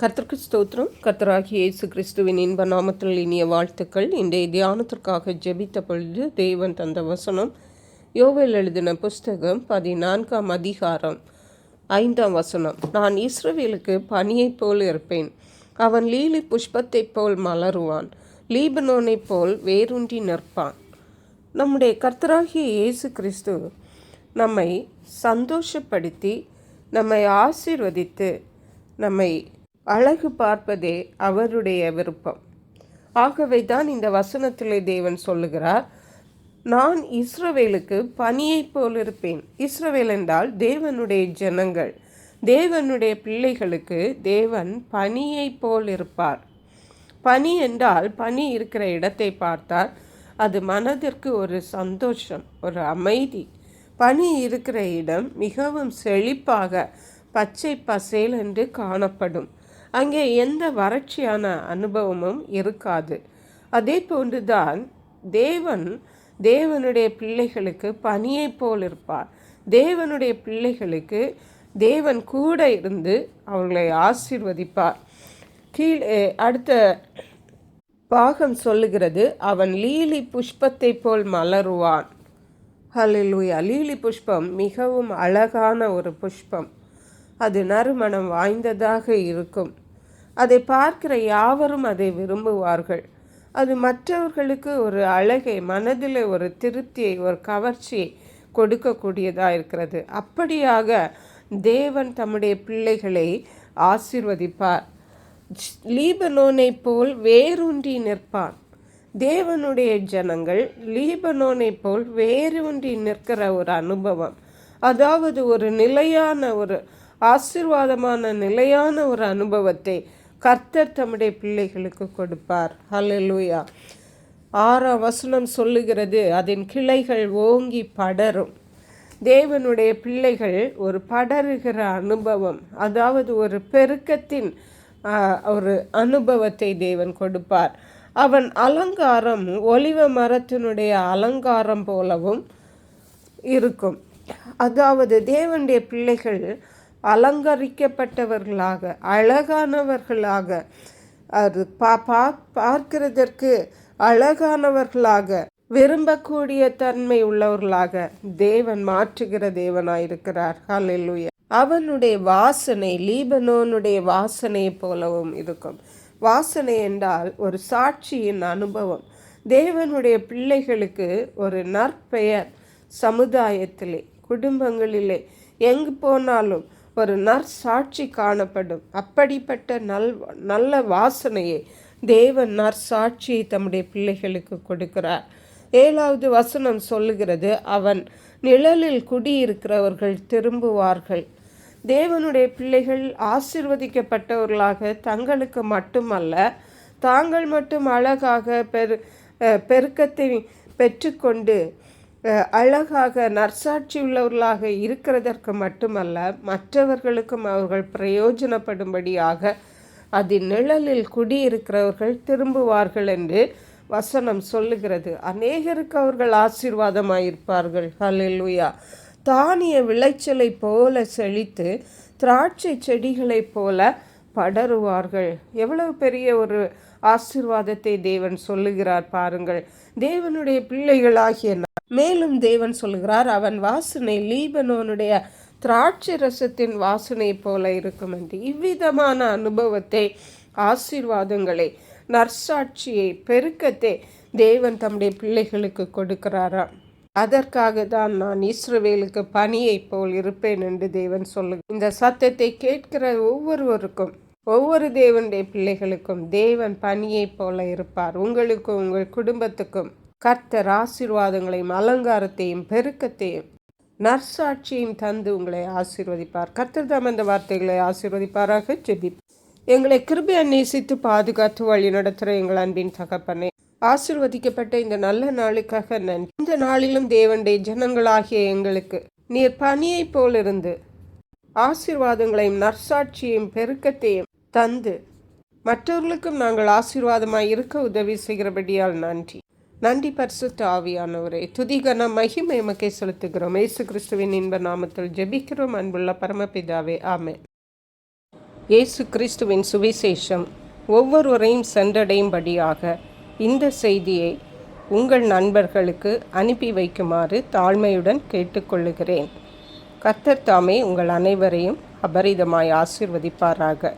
கர்த்தருக்கு ஸ்தோத்திரம். கர்த்தராகி இயேசு கிறிஸ்துவின் இன்ப நாமத்தில் இனிய வாழ்த்துக்கள். இன்றைய தியானத்திற்காக ஜெபித்த பொழுது தேவன் தந்த வசனம் யோவேல் எழுதின புஸ்தகம் பதினான்காம் அதிகாரம் ஐந்தாம் வசனம். நான் இஸ்ரவேலுக்கு பனியைப் போல் இருப்பேன். அவன் லீலி புஷ்பத்தைப் போல் மலருவான். லீபனோனைப் போல் வேரூன்றி நிற்பான். நம்முடைய கர்த்தராகிய இயேசு கிறிஸ்து நம்மை சந்தோஷப்படுத்தி நம்மை ஆசீர்வதித்து நம்மை அழகு பார்ப்பதே அவருடைய விருப்பம். ஆகவே தான் இந்த வசனத்திலே தேவன் சொல்லுகிறார் நான் இஸ்ரவேலுக்கு பனியைப் போல் இருப்பேன். இஸ்ரவேல் என்றால் தேவனுடைய ஜனங்கள். தேவனுடைய பிள்ளைகளுக்கு தேவன் பனியைப் போல் இருப்பார். பனி என்றால் பனி இருக்கிற இடத்தை பார்த்தால் அது மனதிற்கு ஒரு சந்தோஷம் ஒரு அமைதி. பனி இருக்கிற இடம் மிகவும் செழிப்பாக பச்சை பசேல் என்று காணப்படும். அங்கே எந்த வறட்சியான அனுபவமும் இருக்காது. அதே போன்றுதான் தேவன் தேவனுடைய பிள்ளைகளுக்கு பனியை போல் இருப்பார். தேவனுடைய பிள்ளைகளுக்கு தேவன் கூட இருந்து அவர்களை ஆசீர்வதிப்பார். கீழே அடுத்த பாகம் சொல்லுகிறது அவன் லீலி புஷ்பத்தை போல் மலருவான். அல்லுயா லீலி புஷ்பம் மிகவும் அழகான ஒரு புஷ்பம். அது நறுமணம் வாய்ந்ததாக இருக்கும். அதை பார்க்கிற யாவரும் அதை விரும்புவார்கள். அது மற்றவர்களுக்கு ஒரு அழகை மனதில் ஒரு திருப்தியை ஒரு கவர்ச்சியை கொடுக்கக்கூடியதாக இருக்கிறது. அப்படியாக தேவன் தம்முடைய பிள்ளைகளை ஆசிர்வதிப்பார். லீபனோனை போல் வேரூன்றி நிற்பான் தேவனுடைய ஜனங்கள் லீபனோனை போல் வேரூன்றி நிற்கிற ஒரு அனுபவம். அதாவது ஒரு நிலையான ஒரு ஆசிர்வாதமான நிலையான ஒரு அனுபவத்தை கர்த்தர் தம்முடைய பிள்ளைகளுக்கு கொடுப்பார். ஹலலூயா ஆறாம் வசனம் சொல்லுகிறது அதன் கிளைகள் ஓங்கி படரும். தேவனுடைய பிள்ளைகள் ஒரு படருகிற அனுபவம் அதாவது ஒரு பெருக்கத்தின் ஒரு அனுபவத்தை தேவன் கொடுப்பார். அவன் அலங்காரம் ஒலிவ மரத்தினுடைய அலங்காரம் போலவும் இருக்கும். அதாவது தேவனுடைய பிள்ளைகள் அலங்கரிக்கப்பட்டவர்களாக அழகானவர்களாக அது பா பா பார்க்கிறதற்கு அழகானவர்களாக விரும்பக்கூடிய தன்மை உள்ளவர்களாக தேவன் மாற்றுகிற தேவனாயிருக்கிறார். ஹalleluya. அவனுடைய வாசனை லீபனோனுடைய வாசனை போலவும் இருக்கும். வாசனை என்றால் ஒரு சாட்சியின் அனுபவம். தேவனுடைய பிள்ளைகளுக்கு ஒரு நற்பெயர் சமுதாயத்திலே குடும்பங்களிலே எங்கு போனாலும் ஒரு நற்சாட்சி காணப்படும். அப்படிப்பட்ட நல் நல்ல வாசனையை தேவன் நற்சாட்சியை தம்முடைய பிள்ளைகளுக்கு கொடுக்கிறார். ஏழாவது வசனம் சொல்லுகிறது அவன் நிழலில் குடியிருக்கிறவர்கள் திரும்புவார்கள். தேவனுடைய பிள்ளைகள் ஆசிர்வதிக்கப்பட்டவர்களாக தங்களுக்கு மட்டுமல்ல தாங்கள் மட்டும் அழகாக பெரு பெருக்கத்தை பெற்றுக்கொண்டு அழகாக நற்சாட்சி உள்ளவர்களாக இருக்கிறதற்கு மட்டுமல்ல மற்றவர்களுக்கும் அவர்கள் பிரயோஜனப்படும்படியாக அதன் நிழலில் குடியிருக்கிறவர்கள் திரும்புவார்கள் என்று வசனம் சொல்லுகிறது. அநேகருக்கு அவர்கள் ஆசீர்வாதமாயிருப்பார்கள். ஹலெலுயா தானிய விளைச்சலை போல செழித்து திராட்சை செடிகளைப் போல படருவார்கள். எவ்வளவு பெரிய ஒரு ஆசிர்வாதத்தை தேவன் சொல்லுகிறார் பாருங்கள். தேவனுடைய பிள்ளைகளாகிய மேலும் தேவன் சொல்கிறார் அவன் வாசனை லீபனோனுடைய திராட்சை ரசத்தின் வாசனை போல இருக்கும் என்று. இவ்விதமான அனுபவத்தை ஆசீர்வாதங்களை நற்சாட்சியை பெருக்கத்தை தேவன் தம்முடைய பிள்ளைகளுக்கு கொடுக்கிறாராம் அதற்காக தான் நான் இஸ்ரவேலுக்கு பணியை போல் இருப்பேன் என்று தேவன் சொல்லு இந்த சத்தத்தை கேட்கிற ஒவ்வொருவருக்கும் ஒவ்வொரு தேவனுடைய பிள்ளைகளுக்கும் தேவன் பணியை போல இருப்பார். உங்களுக்கும் உங்கள் குடும்பத்துக்கும் கர்த்தர் ஆசீர்வாதங்களையும் அலங்காரத்தையும் பெருக்கத்தையும் நற்சாட்சியும் தந்து உங்களை ஆசீர்வதிப்பார். கர்த்தர் தாம் அந்த வார்த்தைகளை ஆசீர்வதிப்பாராக. ஜெபி எங்களை கிருபையை நேசித்து பாதுகாத்து வழி நடத்துகிற எங்கள் அன்பின் தகப்பனே ஆசிர்வதிக்கப்பட்ட இந்த நல்ல நாளுக்காக நன்றி. இந்த நாளிலும் தேவனுடைய ஜனங்களாகிய எங்களுக்கு நீர் பனியை போலிருந்து ஆசீர்வாதங்களையும் நற்சாட்சியையும் பெருக்கத்தையும் தந்து மற்றவர்களுக்கும் நாங்கள் ஆசீர்வாதமாய் இருக்க உதவி செய்கிறபடியால் நன்றி. நன்றி பரிசுத்த ஆவியானவரே. துதிகன மகிமை எமக்கே செலுத்துகிறோம். ஏசு கிறிஸ்துவின் இன்ப நாமத்தில் ஜெபிக்கிறோம். அன்புள்ள பரமபிதாவே ஆமே இயேசு கிறிஸ்துவின் சுவிசேஷம் ஒவ்வொருவரையும் சென்றடையும்படியாக இந்த செய்தியை உங்கள் நண்பர்களுக்கு அனுப்பி வைக்குமாறு தாழ்மையுடன் கேட்டுக்கொள்ளுகிறேன். கத்தர் தாமே உங்கள் அனைவரையும் அபரிதமாய் ஆசிர்வதிப்பாராக.